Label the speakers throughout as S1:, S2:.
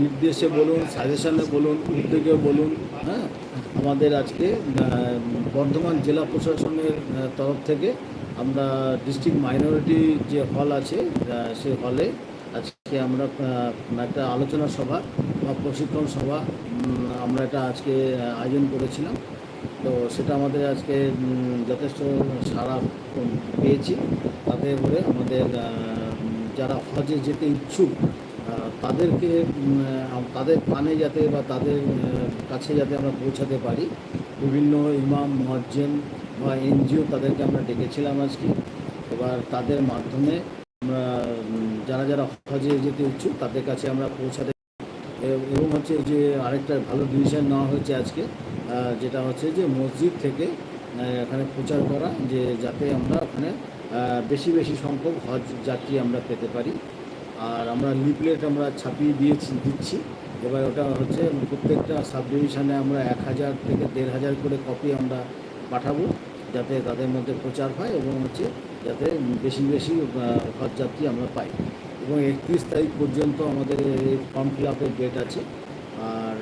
S1: নির্দেশে বলুন সাজেশনে বলুন উদ্যোগে বলুন হ্যাঁ? আমাদের আজকে বর্ধমান জেলা প্রশাসনের তরফ থেকে আমরা ডিস্ট্রিক্ট মাইনরিটি যে হল আছে সেই হলে আজকে আমরা একটা আলোচনা সভা বা প্রশিক্ষণ সভা আমরা এটা আজকে আয়োজন করেছিলাম। তো সেটা আমাদের আজকে যথেষ্ট উম, পেয়েছি। তাতে করে আমাদের যারা হজে যেতে ইচ্ছুক তাদেরকে তাদের কানে যাতে বা তাদের কাছে যাতে আমরা পৌঁছাতে পারি, বিভিন্ন ইমাম মজ্জেন বা এনজিও তাদেরকে আমরা ডেকেছিলাম আজকে। এবার তাদের মাধ্যমে আমরা যারা যারা হজে যেতে ইচ্ছুক, তাদের কাছে আমরা পৌঁছাতে এবং হচ্ছে যে আরেকটা ভালো ডিসিশন নেওয়া হয়েছে আজকে যেটা হচ্ছে যে মসজিদ থেকে এখানে প্রচার করা, যে যাতে আমরা ওখানে বেশি বেশি সংখ্যক হজ যাত্রী আমরা পেতে পারি। আর আমরা লিফলেট আমরা ছাপিয়ে দিয়েছি দিচ্ছি। এবার ওটা হচ্ছে প্রত্যেকটা সাব ডিভিশনে আমরা এক হাজার থেকে দেড় হাজার করে কপি আমরা পাঠাবো যাতে তাদের মধ্যে প্রচার হয় এবং হচ্ছে যাতে বেশি বেশি আহ, হজ যাত্রী আমরা পাই। এবং একত্রিশ তারিখ পর্যন্ত আমাদের ফর্ম ফিল আপের ডেট আছে। আর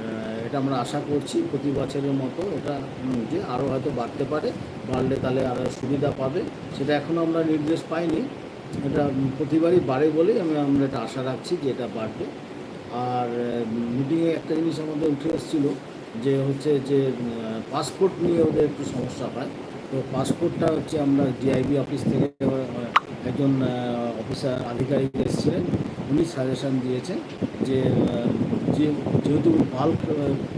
S1: এটা আমরা আশা করছি প্রতি বছরের মতো এটা যে আরও হয়তো বাড়তে পারে বাড়লে তাহলে আরও সুবিধা পাবে। সেটা এখনও আমরা নির্দেশ পাইনি। এটা প্রতিবারই বাড়ে বলেই আমি আমরা এটা আশা রাখছি যে এটা বাড়বে। আর মিটিংয়ে একটা জিনিস আমাদের উঠে এসেছিল যে হচ্ছে যে পাসপোর্ট নিয়ে ওদের একটু সমস্যা হয়। তো পাসপোর্টটা হচ্ছে আমরা ডিআইবি অফিস থেকে একজন অফিসার আধিকারিক এসেছিলেন। উনি সাজেশন দিয়েছেন যে যে, যেহেতু বাল্ক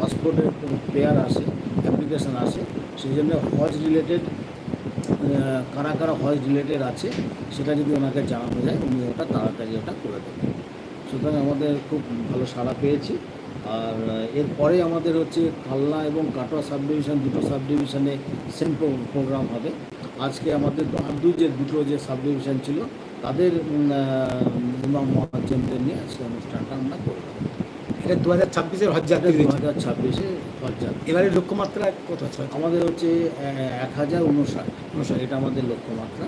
S1: পাসপোর্টের পেয়ার আসে অ্যাপ্লিকেশন আসে, সেই জন্য হজ রিলেটেড কারা কারা হজ রিলেটেড আছে, সেটা যদি ওনাকে জানানো যায়, উনি ওটা তাড়াতাড়ি ওটা করে দেবেন। সুতরাং আমাদের খুব ভালো সাড়া পেয়েছি। আর এরপরে আমাদের হচ্ছে কালনা এবং কাটোয়া সাব ডিভিশন দুটো সাব ডিভিশনে সেম প্রোগ্রাম হবে। আজকে আমাদের আব্দুল যে, দুটো যে সাব ডিভিশন ছিল, তাদের ইমাম নিয়ে আজকে অনুষ্ঠানটা
S2: এটা দু হাজার ছাব্বিশের হজ যাত্রী
S1: দু হাজার ছাব্বিশে হজ্জাত
S2: এবারে লক্ষ্যমাত্রা কত আছে?
S1: আমাদের হচ্ছে এক হাজার উনষাট। উনষাট। এটা আমাদের লক্ষ্যমাত্রা।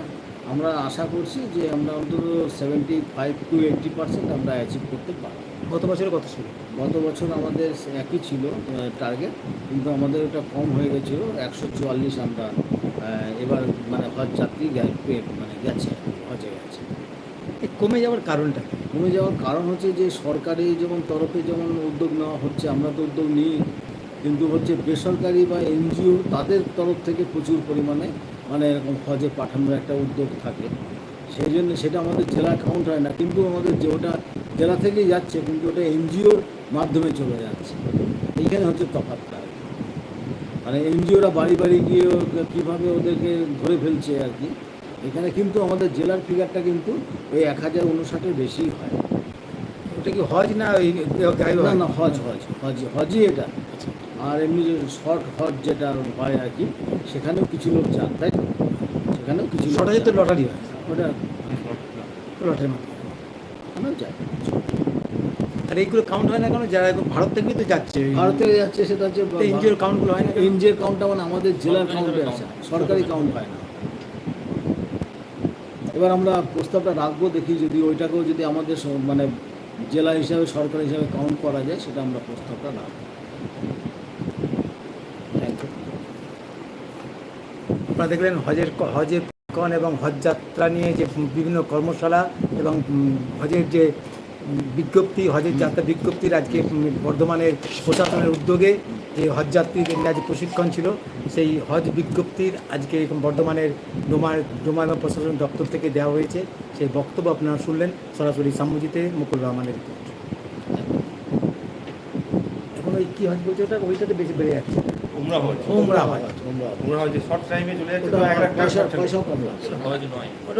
S1: আমরা আশা করছি যে আমরা অন্তত seventy five to eighty percent আমরা অ্যাচিভ করতে পারব।
S2: গত বছরে কত ছিল?
S1: গত বছর আমাদের একই ছিল টার্গেট কিন্তু আমাদের ওটা কম হয়ে গেছিল। একশো চুয়াল্লিশ আমরা এবার মানে হজ যাত্রী মানে গেছে হজে গেছে।
S2: কমে যাওয়ার কারণটা কি?
S1: কমে যাওয়ার কারণ হচ্ছে যে সরকারি যেমন তরফে যেমন উদ্যোগ নেওয়া হচ্ছে, আমরা তো উদ্যোগ নিই, কিন্তু হচ্ছে বেসরকারি বা এনজিও তাদের তরফ থেকে প্রচুর পরিমাণে মানে এরকম হজে পাঠানোর একটা উদ্যোগ থাকে। সেই জন্য সেটা আমাদের জেলা কাউন্ট হয় না, কিন্তু আমাদের যে ওটা জেলা থেকেই যাচ্ছে, কিন্তু ওটা এনজিওর মাধ্যমে চলে যাচ্ছে। এইখানে হচ্ছে কি। মানে এনজিওরা বাড়ি বাড়ি গিয়ে কীভাবে ওদেরকে ধরে ফেলছে আর কি। এখানে কিন্তু আমাদের জেলার ফিগারটা কিন্তু ওই এক হাজার উনষাটের বেশি হয়।
S2: ওটা কি হজ না ওই
S1: না না হজ হজ হজ হজই এটা। আর এমনি যে শর্ট হজ যেটা হয় আর কি সেখানেও কিছু লোক যান তাই তো? সেখানেও কিছু
S2: শর্ট তো লটারি হয়।
S1: ওটা
S2: লটারির মাধ্যমে
S1: যায়।
S2: আর এইগুলো কাউন্ট হয় না কেন? যারা এখন ভারত থেকেই তো যাচ্ছে।
S1: ভারতে যাচ্ছে সেটা হচ্ছে
S2: এনজিওর কাউন্টগুলো হয় না?
S1: এনজিওর কাউন্টটা মানে আমাদের জেলার কাউন্টে আছে। সরকারি কাউন্ট হয় না। এবার আমরা প্রস্তাবটা রাখব, দেখি যদি ওইটাকেও যদি আমাদের মানে জেলা হিসাবে, সরকার হিসাবে কাউন্ট করা যায়, সেটা আমরা প্রস্তাবটা রাখব।
S2: আপনারা দেখলেন হজের হজের কন এবং হজযাত্রা নিয়ে যে বিভিন্ন কর্মশালা এবং হজের যে বিজ্ঞপ্তি হজের যাত্রা বিজ্ঞপ্তির আজকে বর্ধমানের প্রশাসনের উদ্যোগে যে হজ যাত্রীদের নিয়ে আজ প্রশিক্ষণ ছিল সেই হজ বিজ্ঞপ্তির আজকে বর্ধমানের ডোমার ডোমা এবং প্রশাসন দপ্তর থেকে দেওয়া হয়েছে। সেই বক্তব্য আপনারা শুনলেন সরাসরি সাম্যজিতে মুকুল রহমানের রিপোর্ট। এখন ওই কী হজ বলছে ওটা? ওইটাতে বেশি বেড়ে যাচ্ছে।
S3: উমরা হজ।
S2: উমরা হজ।
S3: উমরা হজ। শর্ট টাইমে চলে যাচ্ছে
S1: ওটা
S3: তো এক লাখ টাকা
S1: পয়সা কম লাগছে।
S3: হজ নয়।
S2: ওটা